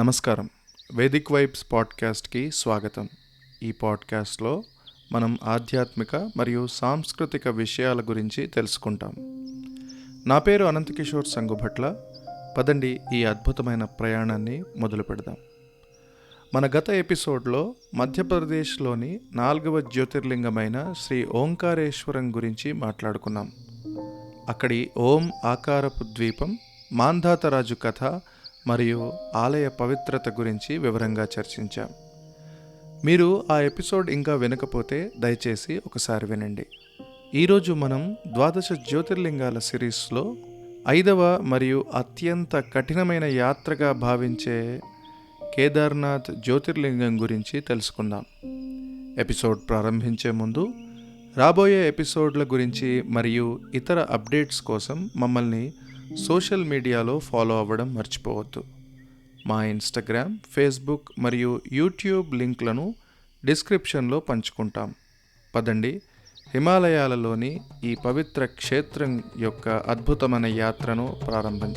నమస్కారం. Vedic vibes పాడ్కాస్ట్కి స్వాగతం. ఈ పాడ్కాస్ట్లో మనం ఆధ్యాత్మిక మరియు సాంస్కృతిక విషయాల గురించి తెలుసుకుంటాం. నా పేరు అనంతకిషోర్ సంగుభట్ల. పదండి ఈ అద్భుతమైన ప్రయాణాన్ని మొదలు పెడదాం. మన గత ఎపిసోడ్లో మధ్యప్రదేశ్లోని నాలుగవ జ్యోతిర్లింగమైన శ్రీ ఓంకారేశ్వరం గురించి మాట్లాడుకున్నాం. అక్కడి ఓం ఆకారపు ద్వీపం మాంధాతరాజు కథ మరియు ఆలయ పవిత్రత గురించి వివరంగా చర్చించాం. మీరు ఆ ఎపిసోడ్ ఇంకా వినకపోతే దయచేసి ఒకసారి వినండి. ఈరోజు మనం ద్వాదశ జ్యోతిర్లింగాల సిరీస్లో ఐదవ మరియు అత్యంత కఠినమైన యాత్రగా భావించే కేదార్నాథ్ జ్యోతిర్లింగం గురించి తెలుసుకుందాం. ఎపిసోడ్ ప్రారంభించే ముందు రాబోయే ఎపిసోడ్ల గురించి మరియు ఇతర అప్డేట్స్ కోసం మమ్మల్ని సోషల్ మీడియాలో ఫాలో అవ్వడం మర్చిపోవద్దు. మా ఇన్స్టాగ్రామ్ ఫేస్బుక్ మరియు యూట్యూబ్ లింక్లను డిస్క్రిప్షన్లో పంచుకుంటాం. పదండి. హిమాలయాలలోని ఈ పవిత్ర క్షేత్రం యొక్క అద్భుతమైన యాత్రను ప్రారంభం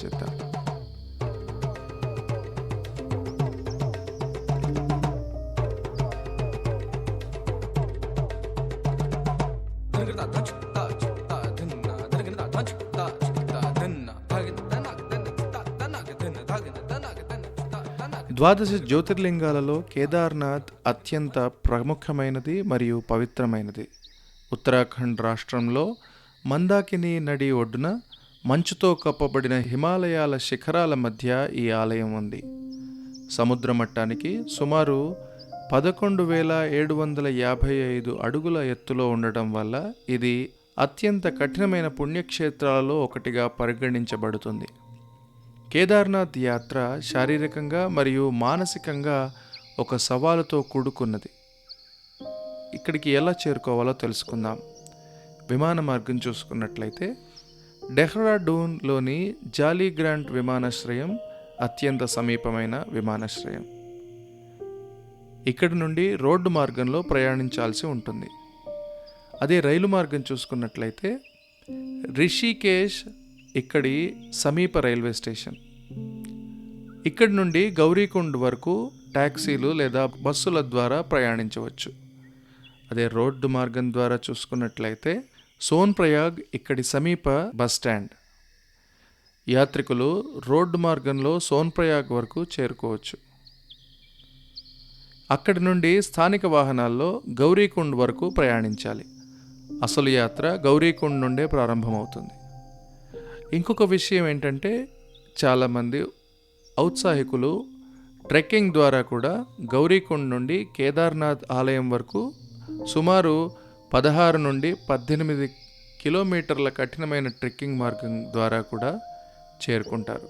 ద్వాదశ జ్యోతిర్లింగాలలో కేదార్నాథ్ అత్యంత ప్రముఖమైనది మరియు పవిత్రమైనది. ఉత్తరాఖండ్ రాష్ట్రంలో మందాకిని నడి ఒడ్డున మంచుతో కప్పబడిన హిమాలయాల శిఖరాల మధ్య ఈ ఆలయం ఉంది. సముద్ర మట్టానికి సుమారు పదకొండు వేల ఏడు వందల యాభై ఐదు అడుగుల ఎత్తులో ఉండటం వల్ల ఇది అత్యంత కఠినమైన పుణ్యక్షేత్రాలలో ఒకటిగా పరిగణించబడుతుంది. కేదార్నాథ్ యాత్ర శారీరకంగా మరియు మానసికంగా ఒక సవాలుతో కూడుకున్నది. ఇక్కడికి ఎలా చేరుకోవాలో తెలుసుకుందాం. విమాన మార్గం చూసుకున్నట్లయితే డెహ్రాడూన్లోని జాలీ గ్రాంట్ విమానాశ్రయం అత్యంత సమీపమైన విమానాశ్రయం. ఇక్కడి నుండి రోడ్డు మార్గంలో ప్రయాణించాల్సి ఉంటుంది. అదే రైలు మార్గం చూసుకున్నట్లయితే రిషికేష్ ఇక్కడి సమీప రైల్వే స్టేషన్. ఇక్కడి నుండి గౌరీకుండ్ వరకు ట్యాక్సీలు లేదా బస్సుల ద్వారా ప్రయాణించవచ్చు. అదే రోడ్డు మార్గం ద్వారా చూసుకున్నట్లయితే సోన్ ప్రయాగ్ ఇక్కడి సమీప బస్ స్టాండ్. యాత్రికులు రోడ్డు మార్గంలో సోన్ ప్రయాగ్ వరకు చేరుకోవచ్చు. అక్కడి నుండి స్థానిక వాహనాల్లో గౌరీకుండ్ వరకు ప్రయాణించాలి. అసలు యాత్ర గౌరీకుండ్ నుండే ప్రారంభమవుతుంది. ఇంకొక విషయం ఏంటంటే చాలామంది ఔత్సాహికులు ట్రెక్కింగ్ ద్వారా కూడా గౌరీకుండ్ నుండి కేదార్నాథ్ ఆలయం వరకు సుమారు పదహారు నుండి పద్దెనిమిది కిలోమీటర్ల కఠినమైన ట్రెక్కింగ్ మార్గం ద్వారా కూడా చేరుకుంటారు.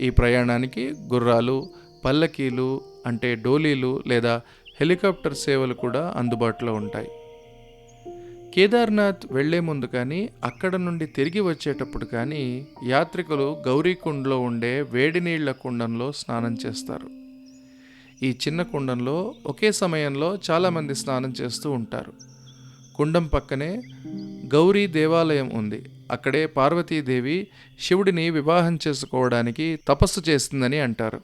ఈ ప్రయాణానికి గుర్రాలు పల్లకీలు అంటే డోలీలు లేదా హెలికాప్టర్ సేవలు కూడా అందుబాటులో ఉంటాయి. కేదార్నాథ్ వెళ్ళే ముందు కానీ అక్కడ నుండి తిరిగి వచ్చేటప్పుడు కానీ యాత్రికులు గౌరీకుండలో ఉండే వేడి నీళ్ళ కుండంలో స్నానం చేస్తారు. ఈ చిన్న కుండంలో ఒకే సమయంలో చాలామంది స్నానం చేస్తూ ఉంటారు. కుండం పక్కనే గౌరీ దేవాలయం ఉంది. అక్కడే పార్వతీదేవి శివుడిని వివాహం చేసుకోవడానికి తపస్సు చేస్తుందని అంటారు.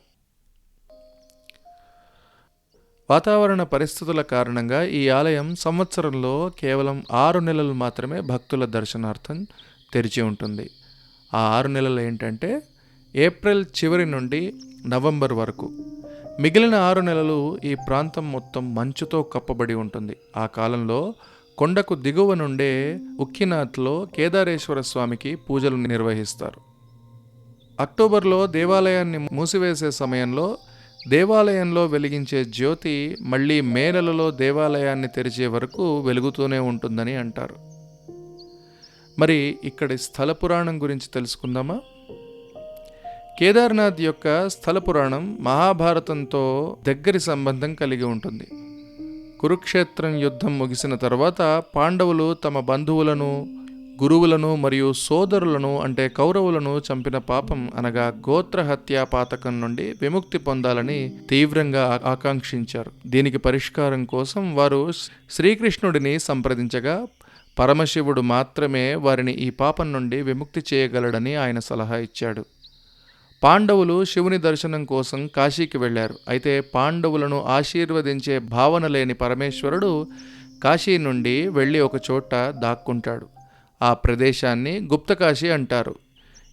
వాతావరణ పరిస్థితుల కారణంగా ఈ ఆలయం సంవత్సరంలో కేవలం ఆరు నెలలు మాత్రమే భక్తుల దర్శనార్థం తెరిచి ఉంటుంది. ఆ ఆరు నెలలు ఏంటంటే ఏప్రిల్ చివరి నుండి నవంబర్ వరకు. మిగిలిన ఆరు నెలలు ఈ ప్రాంతం మొత్తం మంచుతో కప్పబడి ఉంటుంది. ఆ కాలంలో కొండకు దిగువ నుండే ఉక్కినాథ్లో కేదారేశ్వర స్వామికి పూజలు నిర్వహిస్తారు. అక్టోబర్లో దేవాలయాన్ని మూసివేసే సమయంలో దేవాలయంలో వెలిగించే జ్యోతి మళ్ళీ మే నెలలో దేవాలయాన్ని తెరిచే వరకు వెలుగుతూనే ఉంటుందని అంటారు. మరి ఇక్కడి స్థల పురాణం గురించి తెలుసుకుందామా? కేదార్నాథ్ యొక్క స్థల పురాణం మహాభారతంతో దగ్గరి సంబంధం కలిగి ఉంటుంది. కురుక్షేత్రం యుద్ధం ముగిసిన తర్వాత పాండవులు తమ బంధువులను గురువులను మరియు సోదరులను అంటే కౌరవులను చంపిన పాపం అనగా గోత్ర హత్యా పాతకం నుండి విముక్తి పొందాలని తీవ్రంగా ఆకాంక్షించారు. దీనికి పరిష్కారం కోసం వారు శ్రీకృష్ణుడిని సంప్రదించగా పరమశివుడు మాత్రమే వారిని ఈ పాపం నుండి విముక్తి చేయగలడని ఆయన సలహా ఇచ్చాడు. పాండవులు శివుని దర్శనం కోసం కాశీకి వెళ్ళారు. అయితే పాండవులను ఆశీర్వదించే భావన లేని పరమేశ్వరుడు కాశీ నుండి వెళ్ళి ఒక చోట దాక్కుంటాడు. ఆ ప్రదేశాన్ని గుప్తకాశీ అంటారు.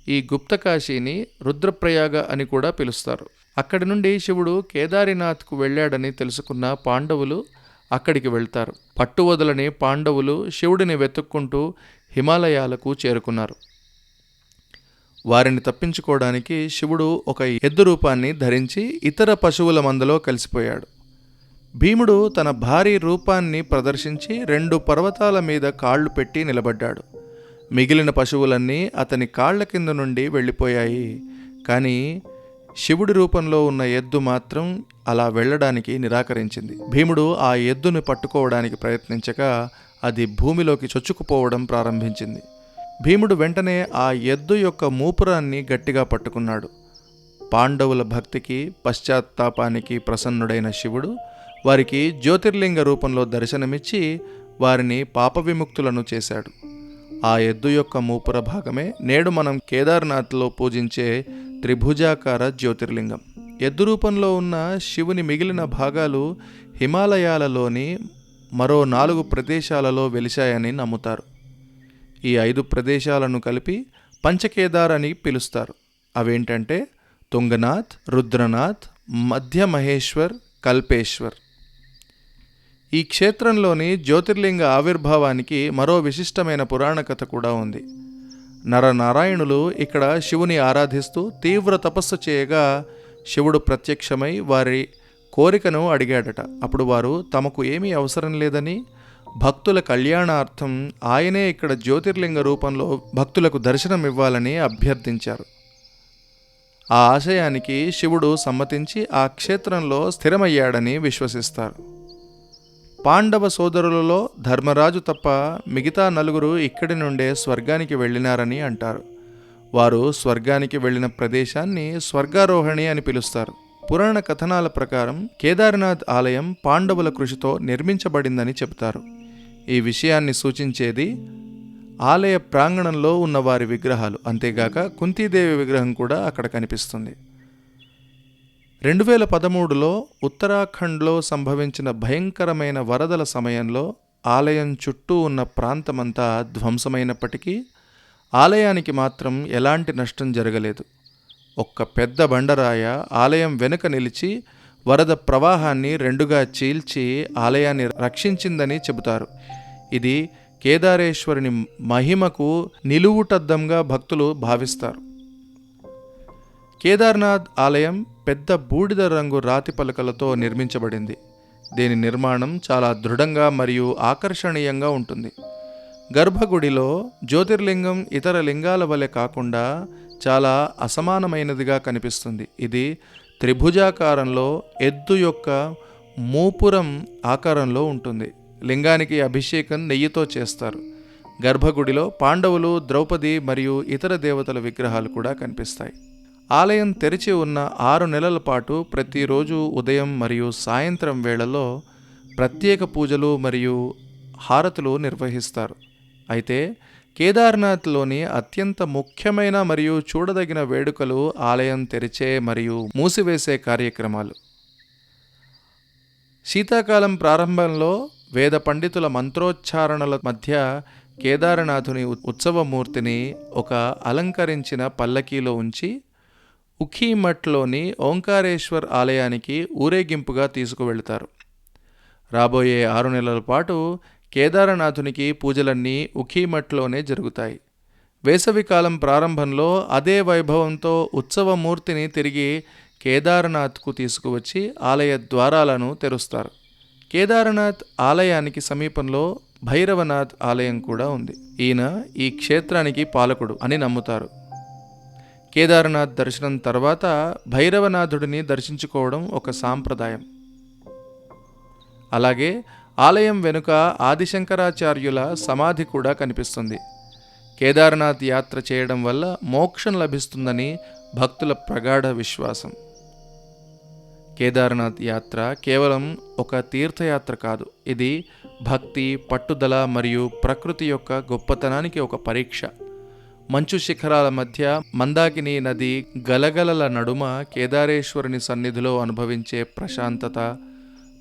ఈ గుప్తకాశీని రుద్రప్రయాగ అని కూడా పిలుస్తారు. అక్కడి నుండి శివుడు కేదారినాథ్కు వెళ్ళాడని తెలుసుకున్న పాండవులు అక్కడికి వెళ్తారు. పట్టువదలని పాండవులు శివుడిని వెతుక్కుంటూ హిమాలయాలకు చేరుకున్నారు. వారిని తప్పించుకోవడానికి శివుడు ఒక ఎద్దు రూపాన్ని ధరించి ఇతర పశువుల మందలో కలిసిపోయాడు. భీముడు తన భారీ రూపాన్ని ప్రదర్శించి రెండు పర్వతాల మీద కాళ్ళు పెట్టి నిలబడ్డాడు. మిగిలిన పశువులన్నీ అతని కాళ్ళ కింద నుండి వెళ్ళిపోయాయి. కానీ శివుడి రూపంలో ఉన్న ఎద్దు మాత్రం అలా వెళ్ళడానికి నిరాకరించింది. భీముడు ఆ ఎద్దును పట్టుకోవడానికి ప్రయత్నించగా అది భూమిలోకి చొచ్చుకుపోవడం ప్రారంభించింది. భీముడు వెంటనే ఆ ఎద్దు యొక్క మూపురాన్ని గట్టిగా పట్టుకున్నాడు. పాండవుల భక్తికి పశ్చాత్తాపానికి ప్రసన్నుడైన శివుడు వారికి జ్యోతిర్లింగ రూపంలో దర్శనమిచ్చి వారిని పాప విముక్తులను చేశాడు. ఆ ఎద్దు యొక్క మూపుర భాగమే నేడు మనం కేదార్నాథ్లో పూజించే త్రిభుజాకార జ్యోతిర్లింగం. ఎద్దు రూపంలో ఉన్న శివుని మిగిలిన భాగాలు హిమాలయాలలోని మరో నాలుగు ప్రదేశాలలో వెలిశాయని నమ్ముతారు. ఈ ఐదు ప్రదేశాలను కలిపి పంచకేదార్ అని పిలుస్తారు. అవేంటంటే తుంగనాథ్ రుద్రనాథ్ మధ్య మహేశ్వర్ కల్పేశ్వర్. ఈ క్షేత్రంలోని జ్యోతిర్లింగ ఆవిర్భావానికి మరో విశిష్టమైన పురాణ కథ కూడా ఉంది. నరనారాయణులు ఇక్కడ శివుని ఆరాధిస్తూ తీవ్ర తపస్సు చేయగా శివుడు ప్రత్యక్షమై వారి కోరికను అడిగాడట. అప్పుడు వారు తమకు ఏమీ అవసరం లేదని? భక్తుల కళ్యాణార్థం ఆయనే ఇక్కడ జ్యోతిర్లింగ రూపంలో భక్తులకు దర్శనం ఇవ్వాలని అభ్యర్థించారు. ఆ ఆశయానికి శివుడు సమ్మతించి ఆ క్షేత్రంలో స్థిరమయ్యాడని విశ్వసిస్తారు. పాండవ సోదరులలో ధర్మరాజు తప్ప మిగతా నలుగురు ఇక్కడి నుండే స్వర్గానికి వెళ్ళినారని అంటారు. వారు స్వర్గానికి వెళ్ళిన ప్రదేశాన్ని స్వర్గారోహణి అని పిలుస్తారు. పురాణ కథనాల ప్రకారం కేదార్నాథ్ ఆలయం పాండవుల కృషితో నిర్మించబడిందని చెబుతారు. ఈ విషయాన్ని సూచించేది ఆలయ ప్రాంగణంలో ఉన్న వారి విగ్రహాలు. అంతేగాక కుంతీదేవి విగ్రహం కూడా అక్కడ కనిపిస్తుంది. రెండు వేల పదమూడులో ఉత్తరాఖండ్లో సంభవించిన భయంకరమైన వరదల సమయంలో ఆలయం చుట్టూ ఉన్న ప్రాంతమంతా ధ్వంసమైనప్పటికీ ఆలయానికి మాత్రం ఎలాంటి నష్టం జరగలేదు. ఒక్క పెద్ద బండరాయ ఆలయం వెనుక నిలిచి వరద ప్రవాహాన్ని రెండుగా చీల్చి ఆలయాన్ని రక్షించిందని చెబుతారు. ఇది కేదారేశ్వరుని మహిమకు నిలువుటద్దంగా భక్తులు భావిస్తారు. కేదార్నాథ్ ఆలయం పెద్ద బూడిద రంగు రాతి పలకలతో నిర్మించబడింది. దీని నిర్మాణం చాలా దృఢంగా మరియు ఆకర్షణీయంగా ఉంటుంది. గర్భగుడిలో జ్యోతిర్లింగం ఇతర లింగాల వలె కాకుండా చాలా అసమానమైనదిగా కనిపిస్తుంది. ఇది త్రిభుజాకారంలో ఎద్దు యొక్క మూపురం ఆకారంలో ఉంటుంది. లింగానికి అభిషేకం నెయ్యితో చేస్తారు. గర్భగుడిలో పాండవులు ద్రౌపది మరియు ఇతర దేవతల విగ్రహాలు కూడా కనిపిస్తాయి. ఆలయం తెరిచి ఉన్న ఆరు నెలల పాటు ప్రతిరోజు ఉదయం మరియు సాయంత్రం వేళలో ప్రత్యేక పూజలు మరియు హారతులు నిర్వహిస్తారు. అయితే కేదార్నాథ్లోని అత్యంత ముఖ్యమైన మరియు చూడదగిన వేడుకలు ఆలయం తెరిచే మరియు మూసివేసే కార్యక్రమాలు. శీతాకాలం ప్రారంభంలో వేద పండితుల మంత్రోచ్చారణల మధ్య కేదారనాథుని ఉత్సవమూర్తిని ఒక అలంకరించిన పల్లకీలో ఉంచి ఉఖీమఠ్లోని ఓంకారేశ్వర్ ఆలయానికి ఊరేగింపుగా తీసుకువెళ్తారు. రాబోయే ఆరు నెలల పాటు కేదారనాథునికి పూజలన్నీ ఉఖీమఠ్లోనే జరుగుతాయి. వేసవికాలం ప్రారంభంలో అదే వైభవంతో ఉత్సవమూర్తిని తిరిగి కేదారనాథ్కు తీసుకువచ్చి ఆలయ ద్వారాలను తెరుస్తారు. కేదారనాథ్ ఆలయానికి సమీపంలో భైరవనాథ్ ఆలయం కూడా ఉంది. ఈయన ఈ క్షేత్రానికి పాలకుడు అని నమ్ముతారు. కేదార్నాథ్ దర్శనం తర్వాత భైరవనాథుడిని దర్శించుకోవడం ఒక సాంప్రదాయం. అలాగే ఆలయం వెనుక ఆదిశంకరాచార్యుల సమాధి కూడా కనిపిస్తుంది. కేదార్నాథ్ యాత్ర చేయడం వల్ల మోక్షం లభిస్తుందని భక్తుల ప్రగాఢ విశ్వాసం. కేదార్నాథ్ యాత్ర కేవలం ఒక తీర్థయాత్ర కాదు. ఇది భక్తి పట్టుదల మరియు ప్రకృతి యొక్క గొప్పతనానికి ఒక పరీక్ష. మంచు శిఖరాల మధ్య మందాకిని నది గలగలల నడుమ కేదారేశ్వరుని సన్నిధిలో అనుభవించే ప్రశాంతత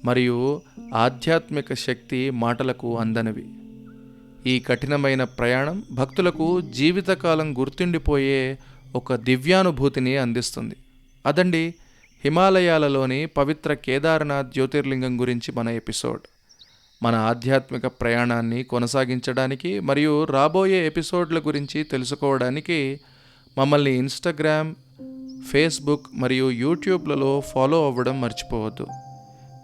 మరియు ఆధ్యాత్మిక శక్తి మాటలకు అందనివి ఈ కఠినమైన ప్రయాణం భక్తులకు జీవితకాలం గుర్తుండిపోయే ఒక దివ్యానుభూతిని అందిస్తుంది. అదండి హిమాలయాలలోని పవిత్ర కేదార్నాథ్ జ్యోతిర్లింగం గురించి మన ఎపిసోడ్. మన ఆధ్యాత్మిక ప్రయాణాన్ని కొనసాగించడానికి మరియు రాబోయే ఎపిసోడ్ల గురించి తెలుసుకోవడానికి మమ్మల్ని ఇన్స్టాగ్రామ్ ఫేస్బుక్ మరియు యూట్యూబ్లలో ఫాలో అవ్వడం మర్చిపోవద్దు.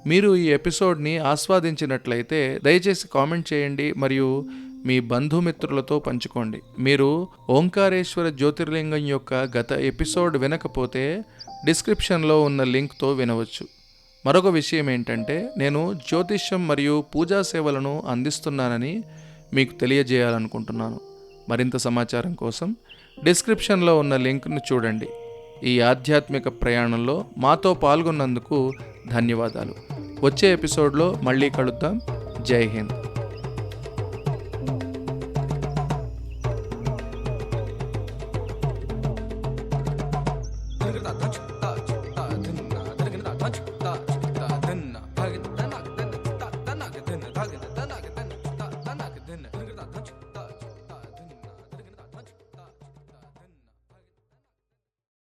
మీరు ఈ ఎపిసోడ్ని ఆస్వాదించినట్లయితే దయచేసి కామెంట్ చేయండి మరియు మీ బంధుమిత్రులతో పంచుకోండి. మీరు ఓంకారేశ్వర జ్యోతిర్లింగం యొక్క గత ఎపిసోడ్ వినకపోతే డిస్క్రిప్షన్లో ఉన్న లింక్తో వినవచ్చు. మరొక విషయం ఏంటంటే నేను జ్యోతిష్యం మరియు పూజా సేవలను అందిస్తున్నానని మీకు తెలియజేయాలనుకుంటున్నాను. మరింత సమాచారం కోసం డిస్క్రిప్షన్లో ఉన్న లింక్ను చూడండి. ఈ ఆధ్యాత్మిక ప్రయాణంలో మాతో పాల్గొన్నందుకు ధన్యవాదాలు. వచ్చే ఎపిసోడ్లో మళ్ళీ కలుద్దాం. జై హింద్. Touch.